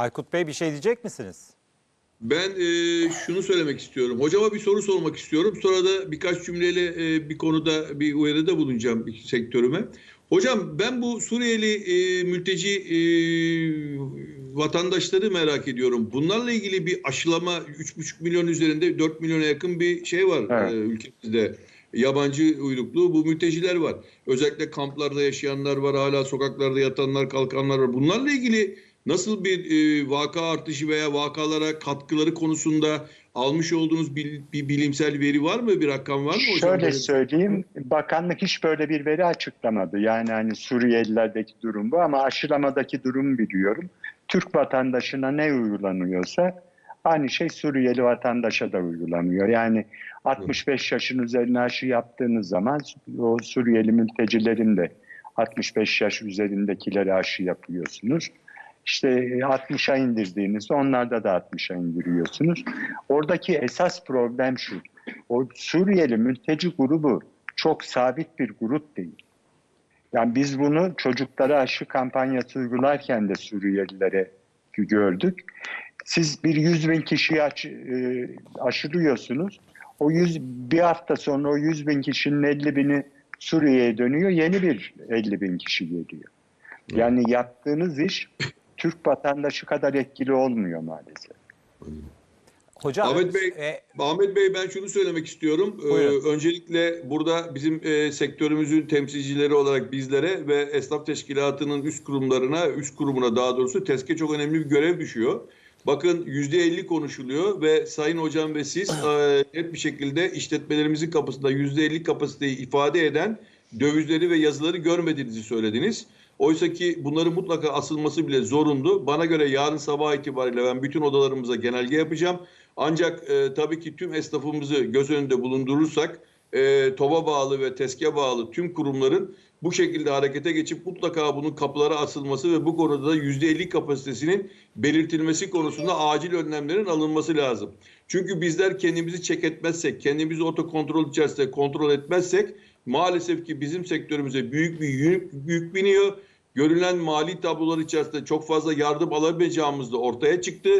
Aykut Bey bir şey diyecek misiniz? Ben e, şunu söylemek istiyorum. Hocama bir soru sormak istiyorum. Sonra da birkaç cümleyle e, bir konuda bir uyarıda bulunacağım sektörüme. Hocam ben bu Suriyeli e, mülteci e, vatandaşları merak ediyorum. Bunlarla ilgili bir aşılama 3,5 milyon üzerinde 4 milyona yakın bir şey var Evet. e, ülkemizde. Yabancı uyruklu bu mülteciler var. Özellikle kamplarda yaşayanlar var, hala sokaklarda yatanlar, kalkanlar var. Bunlarla ilgili nasıl bir e, vaka artışı veya vakalara katkıları konusunda almış olduğunuz bir, bir bilimsel veri var mı? Bir rakam var mı hocam? Şöyle söyleyeyim, bakanlık hiç böyle bir veri açıklamadı. Yani hani Suriyelilerdeki durum bu ama aşılamadaki durumu biliyorum. Türk vatandaşına ne uygulanıyorsa aynı şey Suriyeli vatandaşa da uygulanıyor. Yani 65 yaşın üzerine aşı yaptığınız zaman o Suriyeli mültecilerin de 65 yaş üzerindekilere aşı yapıyorsunuz. İşte 60'a indirdiğinizde onlarda da 60'a indiriyorsunuz. Oradaki esas problem şu. O Suriyeli mülteci grubu çok sabit bir grup değil. Yani biz bunu çocuklara aşı kampanyası uygularken de Suriyelilere gördük. Siz bir 100 bin kişiyi aşı, e, aşılıyorsunuz. O 100, bir hafta sonra o 100 bin kişinin 50 bini Suriye'ye dönüyor. Yeni bir 50 bin kişi geliyor. Yani yaptığınız iş Türk vatandaşı kadar etkili olmuyor maalesef. Hocam Ahmet Bey, e, Ahmet Bey ben şunu söylemek istiyorum. Ee, öncelikle burada bizim e, sektörümüzün temsilcileri olarak bizlere ve esnaf teşkilatının üst kurumlarına, üst kurumuna daha doğrusu TESK'e çok önemli bir görev düşüyor. Bakın %50 konuşuluyor ve Sayın Hocam ve siz e, net bir şekilde işletmelerimizin kapısında %50 kapasiteyi ifade eden dövizleri ve yazıları görmediğinizi söylediniz. Oysa ki bunların mutlaka asılması bile zorundu. Bana göre yarın sabah itibariyle ben bütün odalarımıza genelge yapacağım. Ancak e, tabii ki tüm esnafımızı göz önünde bulundurursak e, TOB'a bağlı ve TESK'e bağlı tüm kurumların bu şekilde harekete geçip mutlaka bunun kapılara asılması ve bu konuda da %50 kapasitesinin belirtilmesi konusunda acil önlemlerin alınması lazım. Çünkü bizler kendimizi çek etmezsek, kendimizi otokontrol içerisinde kontrol etmezsek maalesef ki bizim sektörümüze büyük bir yük, yük biniyor. Görülen mali tablolar içerisinde çok fazla yardım alamayacağımız da ortaya çıktı.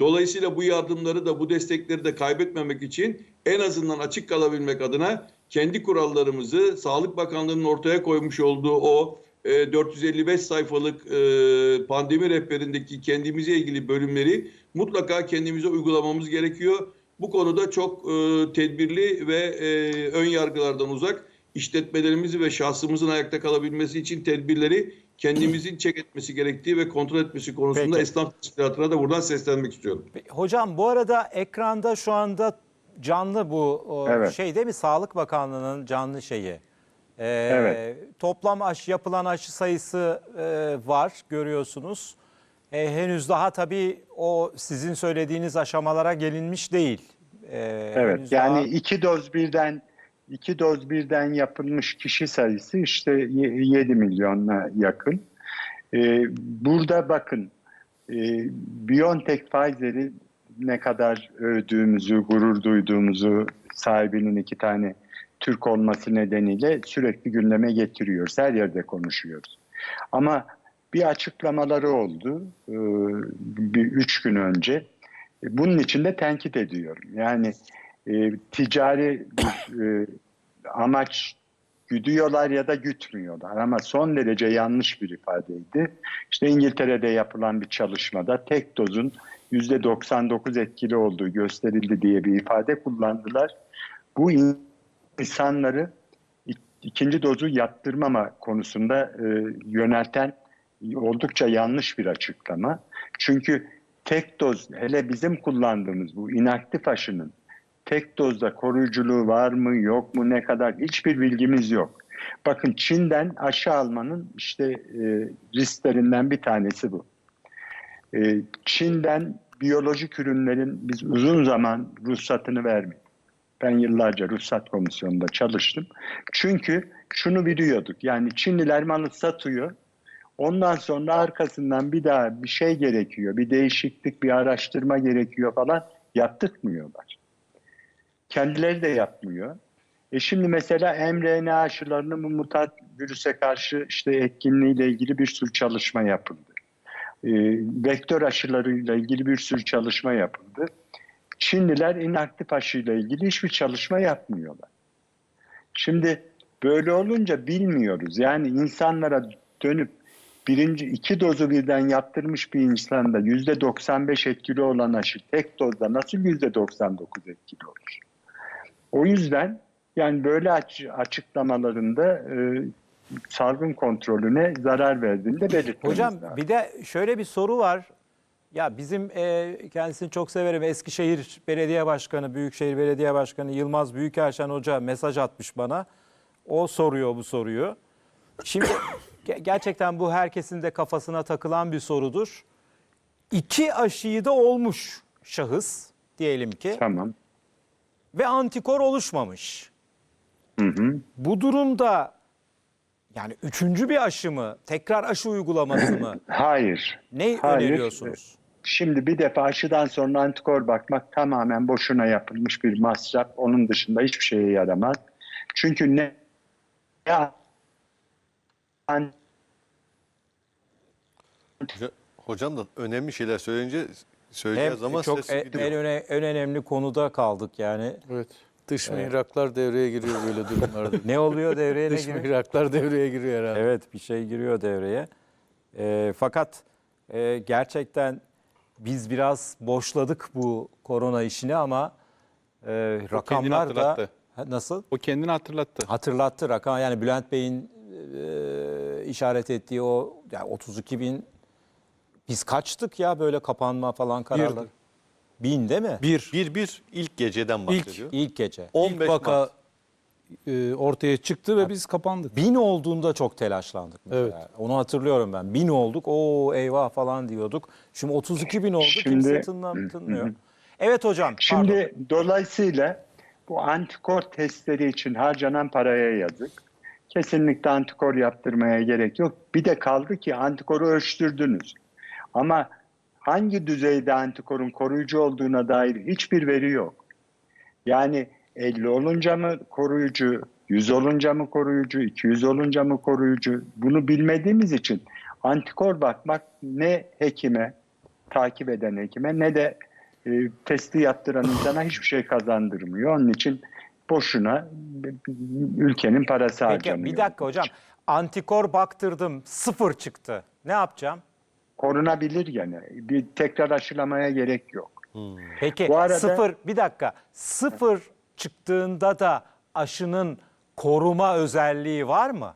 Dolayısıyla bu yardımları da bu destekleri de kaybetmemek için en azından açık kalabilmek adına kendi kurallarımızı Sağlık Bakanlığı'nın ortaya koymuş olduğu o e, 455 sayfalık e, pandemi rehberindeki kendimize ilgili bölümleri mutlaka kendimize uygulamamız gerekiyor. Bu konuda çok e, tedbirli ve e, ön yargılardan uzak işletmelerimizi ve şahsımızın ayakta kalabilmesi için tedbirleri kendimizin çek etmesi gerektiği ve kontrol etmesi konusunda Peki. esnaf teşkilatına da buradan seslenmek istiyorum. hocam bu arada ekranda şu anda canlı bu Evet. şey değil mi? Sağlık Bakanlığı'nın canlı şeyi. E, Evet. Toplam aşı yapılan aşı sayısı e, var görüyorsunuz. E, henüz daha tabii o sizin söylediğiniz aşamalara gelinmiş değil. E, Evet yani daha- iki doz birden iki doz birden yapılmış kişi sayısı işte ye- 7 milyona yakın. Ee, burada bakın e, BioNTech Pfizer'i ne kadar övdüğümüzü, gurur duyduğumuzu sahibinin iki tane Türk olması nedeniyle sürekli gündeme getiriyoruz. Her yerde konuşuyoruz. Ama bir açıklamaları oldu e, bir üç gün önce. Bunun için de tenkit ediyorum. Yani e, ticari e, amaç güdüyorlar ya da gütmüyorlar ama son derece yanlış bir ifadeydi. İşte İngiltere'de yapılan bir çalışmada tek dozun %99 etkili olduğu gösterildi diye bir ifade kullandılar. Bu insanları ik- ikinci dozu yaptırmama konusunda e, yönelten oldukça yanlış bir açıklama. Çünkü tek doz hele bizim kullandığımız bu inaktif aşının tek dozda koruyuculuğu var mı yok mu ne kadar hiçbir bilgimiz yok. Bakın Çin'den aşı almanın işte e, risklerinden bir tanesi bu. E, Çin'den biyolojik ürünlerin biz uzun zaman ruhsatını vermedik. Ben yıllarca ruhsat komisyonunda çalıştım. Çünkü şunu biliyorduk. Yani Çinliler malı satıyor. Ondan sonra arkasından bir daha bir şey gerekiyor. Bir değişiklik, bir araştırma gerekiyor falan. Yaptırmıyorlar. Kendileri de yapmıyor. E şimdi mesela mRNA aşılarının bu mutant virüse karşı işte etkinliğiyle ilgili bir sürü çalışma yapıldı. vektör aşılarıyla ilgili bir sürü çalışma yapıldı. Çinliler inaktif aşıyla ilgili hiçbir çalışma yapmıyorlar. Şimdi böyle olunca bilmiyoruz. Yani insanlara dönüp birinci iki dozu birden yaptırmış bir insanda yüzde 95 etkili olan aşı tek dozda nasıl yüzde 99 etkili olur? O yüzden yani böyle aç- açıklamalarında e, salgın kontrolüne zarar verdiğini de belirtmemiz Hocam lazım. bir de şöyle bir soru var. Ya bizim e, kendisini çok severim Eskişehir Belediye Başkanı, Büyükşehir Belediye Başkanı Yılmaz Büyükerşen Hoca mesaj atmış bana. O soruyor bu soruyu. Şimdi ge- gerçekten bu herkesin de kafasına takılan bir sorudur. İki aşıyı da olmuş şahıs diyelim ki Tamam. Ve antikor oluşmamış. Hı hı. Bu durumda yani üçüncü bir aşı mı, tekrar aşı uygulaması mı? Hayır. Ne Hayır. öneriyorsunuz? Şimdi bir defa aşıdan sonra antikor bakmak tamamen boşuna yapılmış bir masraf. Onun dışında hiçbir şeye yaramaz. Çünkü ne ya Hocam da önemli şeyler söyleyince söyleyeceği Hem zaman çok sesi en, gidiyor. en, öne- en önemli konuda kaldık yani. Evet. Dış mihraklar devreye giriyor böyle durumlarda. Ne oluyor devreye ne Dış giriyor? mihraklar devreye giriyor herhalde. Evet bir şey giriyor devreye. Ee, fakat e, gerçekten biz biraz boşladık bu korona işini ama e, rakamlar da nasıl? O kendini hatırlattı. Hatırlattı rakam yani Bülent Bey'in e, işaret ettiği o yani 32 bin biz kaçtık ya böyle kapanma falan kararlar. Bin değil mi? Bir, Bir bir ilk geceden bahsediyor. İlk gece. 15 ilk vaka Mart. e, ortaya çıktı ve biz kapandık. Bin olduğunda çok telaşlandık mesela. Evet. Onu hatırlıyorum ben. Bin olduk, o eyvah falan diyorduk. Şimdi 32 bin oldu, Şimdi- kimse tınlam, tınmıyor. Evet hocam, pardon. Şimdi dolayısıyla bu antikor testleri için harcanan paraya yazık. Kesinlikle antikor yaptırmaya gerek yok. Bir de kaldı ki antikoru ölçtürdünüz. Ama hangi düzeyde antikorun koruyucu olduğuna dair hiçbir veri yok. Yani 50 olunca mı koruyucu, 100 olunca mı koruyucu, 200 olunca mı koruyucu bunu bilmediğimiz için antikor bakmak ne hekime, takip eden hekime ne de e, testi yaptıran insana hiçbir şey kazandırmıyor. Onun için boşuna ülkenin parası Peki, harcanıyor. bir dakika hocam. Antikor baktırdım, sıfır çıktı. Ne yapacağım? Korunabilir gene. Bir tekrar aşılamaya gerek yok. Peki Bu arada- sıfır, bir dakika. Sıfır çıktığında da aşının koruma özelliği var mı?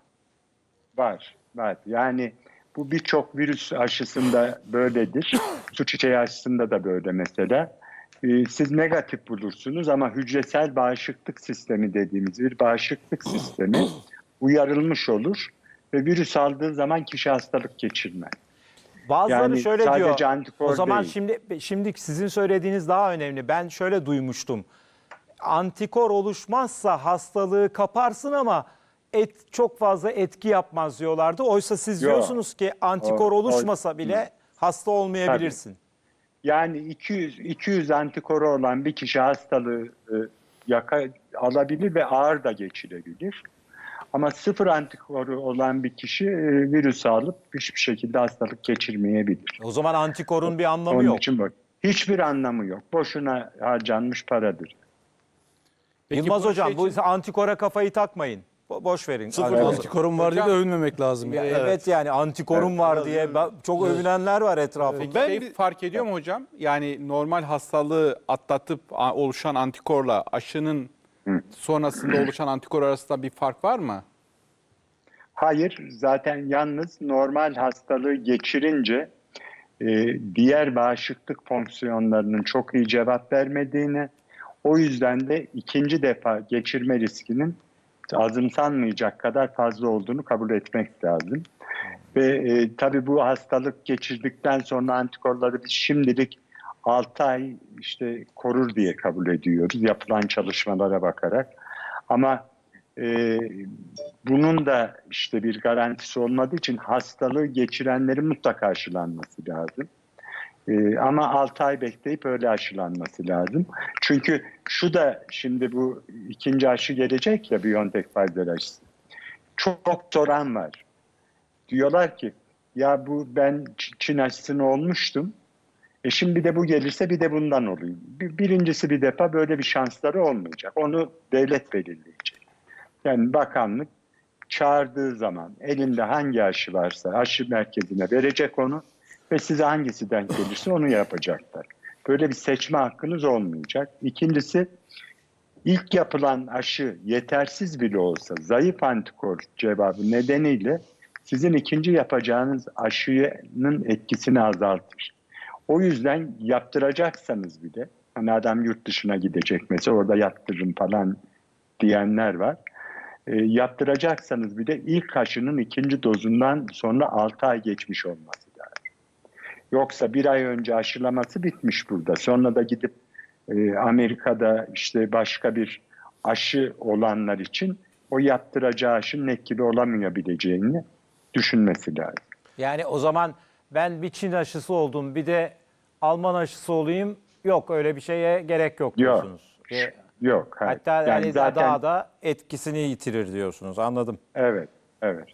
Var, var. Yani bu birçok virüs aşısında böyledir. Su çiçeği aşısında da böyle mesela. Ee, Siz negatif bulursunuz ama hücresel bağışıklık sistemi dediğimiz bir bağışıklık sistemi uyarılmış olur ve virüs aldığı zaman kişi hastalık geçirmez. Bazıları Yani şöyle diyor. O zaman değil. şimdi şimdi sizin söylediğiniz daha önemli. Ben şöyle duymuştum. Antikor oluşmazsa hastalığı kaparsın ama et çok fazla etki yapmaz diyorlardı. Oysa siz Yok. diyorsunuz ki antikor O- o- oluşmasa bile hasta olmayabilirsin. Yani 200 200 antikoru olan bir kişi hastalığı e, yaka, alabilir ve ağır da geçirebilir. Ama sıfır antikoru olan bir kişi e, virüs alıp hiçbir şekilde hastalık geçirmeyebilir. O zaman antikorun bir anlamı Onun yok. için bak. Hiçbir anlamı yok. Boşuna harcanmış paradır. Peki Yılmaz bu hocam şey bu için- antikora kafayı takmayın. Bo- boş verin. Sıfır Antikor- Antikorum var diye de Hocam- övünmemek lazım. Ya yani. evet. yani antikorum var diye ben- çok övünenler var etrafında. Peki Ben şey bir- fark ediyor mu hocam? Yani normal hastalığı atlatıp a- oluşan antikorla aşının sonrasında oluşan antikor arasında bir fark var mı? Hayır, zaten yalnız normal hastalığı geçirince e, diğer bağışıklık fonksiyonlarının çok iyi cevap vermediğini, o yüzden de ikinci defa geçirme riskinin azımsanmayacak kadar fazla olduğunu kabul etmek lazım. Ve e, tabii bu hastalık geçirdikten sonra antikorları biz şimdilik 6 ay işte korur diye kabul ediyoruz yapılan çalışmalara bakarak. Ama e, bunun da işte bir garantisi olmadığı için hastalığı geçirenlerin mutlaka aşılanması lazım. Ee, ama 6 ay bekleyip öyle aşılanması lazım. Çünkü şu da şimdi bu ikinci aşı gelecek ya BioNTech Pfizer aşısı. Çok soran var. Diyorlar ki ya bu ben Çin aşısını olmuştum. E şimdi de bu gelirse bir de bundan olayım. Bir- Birincisi bir defa böyle bir şansları olmayacak. Onu devlet belirleyecek. Yani bakanlık çağırdığı zaman elinde hangi aşı varsa aşı merkezine verecek onu ve size hangisi denk gelirse onu yapacaklar. Böyle bir seçme hakkınız olmayacak. İkincisi ilk yapılan aşı yetersiz bile olsa zayıf antikor cevabı nedeniyle sizin ikinci yapacağınız aşının etkisini azaltır. O yüzden yaptıracaksanız bile hani adam yurt dışına gidecek mesela orada yaptırırım falan diyenler var. E, yaptıracaksanız bile ilk aşının ikinci dozundan sonra 6 ay geçmiş olması lazım. Yoksa bir ay önce aşılaması bitmiş burada. Sonra da gidip e, Amerika'da işte başka bir aşı olanlar için o yaptıracağı aşının etkili olamayabileceğini düşünmesi lazım. Yani o zaman ben bir Çin aşısı oldum bir de Alman aşısı olayım. Yok öyle bir şeye gerek yok Yok. diyorsunuz. E, Yok. hayır. Hatta yani zaten daha da etkisini yitirir diyorsunuz. Anladım. evet, evet.